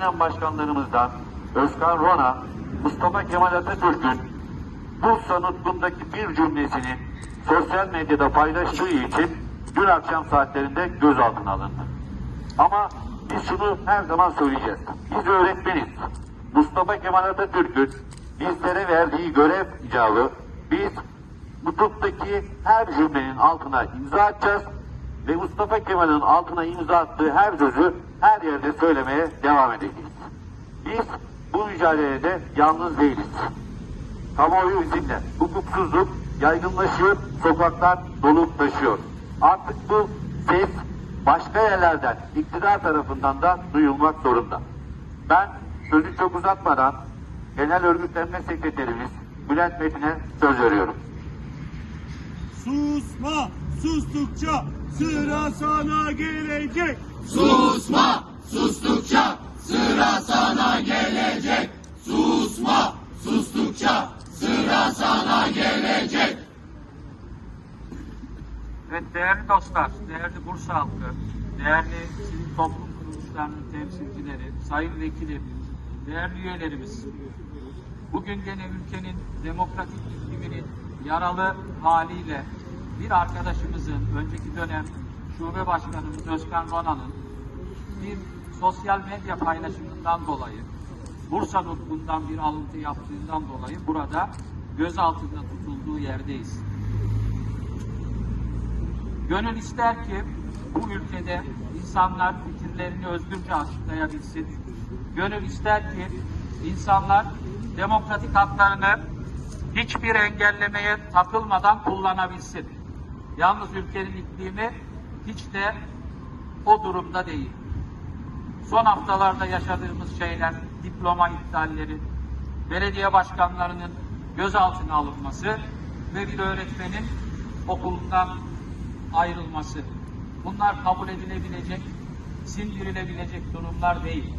dönem başkanlarımızdan Özkan Rona, Mustafa Kemal Atatürk'ün Bursa nutkundaki bir cümlesini sosyal medyada paylaştığı için dün akşam saatlerinde gözaltına alındı. Ama biz şunu her zaman söyleyeceğiz. Biz öğretmeniz. Mustafa Kemal Atatürk'ün bizlere verdiği görev icabı biz nutuktaki her cümlenin altına imza atacağız ve Mustafa Kemal'in altına imza attığı her sözü her yerde söylemeye devam edeceğiz. Biz bu mücadelede yalnız değiliz. Kamuoyu bizimle. Hukuksuzluk yaygınlaşıyor, sokaklar dolup taşıyor. Artık bu ses başka yerlerden, iktidar tarafından da duyulmak zorunda. Ben sözü çok uzatmadan Genel Örgütlenme Sekreterimiz Bülent Metin'e söz veriyorum. Susma, sustukça sıra sana gelecek. Susma, sustukça sıra sana gelecek. Susma, sustukça sıra sana gelecek. Evet değerli dostlar, değerli Bursa halkı, değerli sivil toplum kuruluşlarının temsilcileri, sayın vekillerimiz, değerli üyelerimiz. Bugün gene ülkenin demokratik ikliminin yaralı haliyle bir arkadaşımızın önceki dönem şube başkanımız Özkan Rona'nın bir sosyal medya paylaşımından dolayı Bursa nutkundan bir alıntı yaptığından dolayı burada gözaltında tutulduğu yerdeyiz. Gönül ister ki bu ülkede insanlar fikirlerini özgürce açıklayabilsin. Gönül ister ki insanlar demokratik haklarını hiçbir engellemeye takılmadan kullanabilsin. Yalnız ülkenin iklimi hiç de o durumda değil. Son haftalarda yaşadığımız şeyler, diploma iptalleri, belediye başkanlarının gözaltına alınması ve bir öğretmenin okulundan ayrılması. Bunlar kabul edilebilecek, sindirilebilecek durumlar değil.